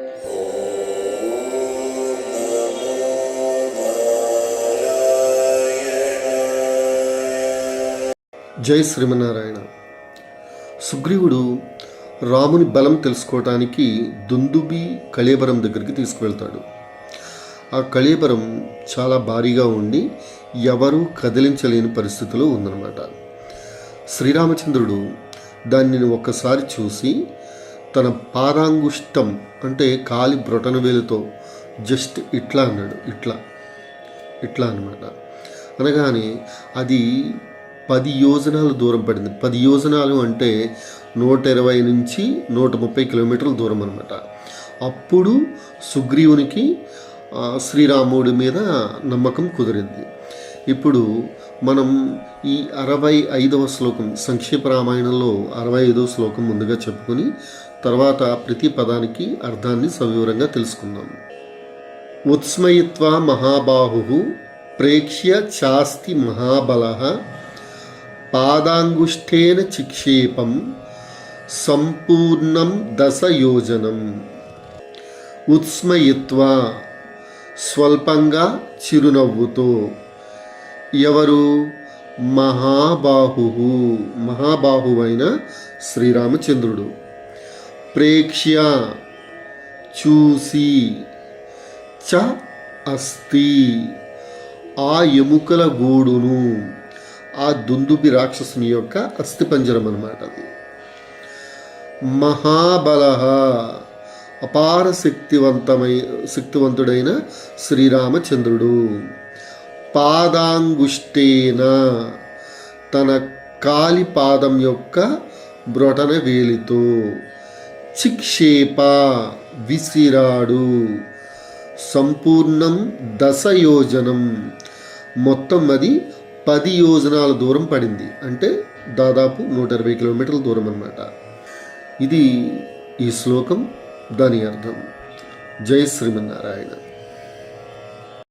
జై శ్రీమన్నారాయణ. సుగ్రీవుడు రాముని బలం తెలుసుకోవటానికి దుందుబి కళేబరం దగ్గరికి తీసుకువెళ్తాడు. ఆ కళేబరం చాలా భారీగా ఉండి ఎవరూ కదిలించలేని పరిస్థితిలో ఉందన్నమాట. శ్రీరామచంద్రుడు దానిని ఒక్కసారి చూసి తన పాదాంగుష్టం అంటే కాలి బ్రొటన వేలుతో జస్ట్ ఇట్లా అన్నాడు ఇట్లా ఇట్లా అనమాట అనగానే అది పది యోజనాలు దూరం పడింది. పది యోజనాలు అంటే నూట ఇరవై నుంచి నూట ముప్పై కిలోమీటర్ల దూరం అనమాట అప్పుడు సుగ్రీవునికి శ్రీరాముడి మీద నమ్మకం కుదిరింది. ఇప్పుడు మనం ఈ అరవై ఐదవ శ్లోకం సంక్షేప రామాయణంలో అరవై ఐదవ శ్లోకం ముందుగా చెప్పుకొని తర్వాత ప్రతి పదానికి అర్థాన్ని సవివరంగా తెలుసుకుందాం. ఉత్స్మయిత్వా మహాబాహు ప్రేక్ష్య చాస్తి మహాబల పాదాంగుష్ఠేన చిక్షేపం సంపూర్ణం దశయోజనం. ఉత్స్మయిత్వ స్వల్పంగా చిరునవ్వుతో ఎవరు? మహాబాహు మహాబాహువైన శ్రీరామచంద్రుడు. ప్రేక్ష్య చూసి చ అస్తి ఆ ఎముకల గూడును ఆ దుందుబి రాక్షసుని యొక్క అస్థిపంజరం అన్నమాట అది. మహాబల అపార శక్తివంతమై శక్తివంతుడైన శ్రీరామచంద్రుడు. పాదాంగుష్టేన తన కాలి పాదం యొక్క బ్రొటన వేలితో చిక్షేప విసిరాడు. సంపూర్ణం దశయోజనం. మొత్తం అది పది యోజనాల దూరం పడింది. అంటే దాదాపు నూట ఇరవై కిలోమీటర్ల దూరం అన్నమాట. ఇది ఈ శ్లోకం. దాని అర్థం. జై శ్రీమన్నారాయణ.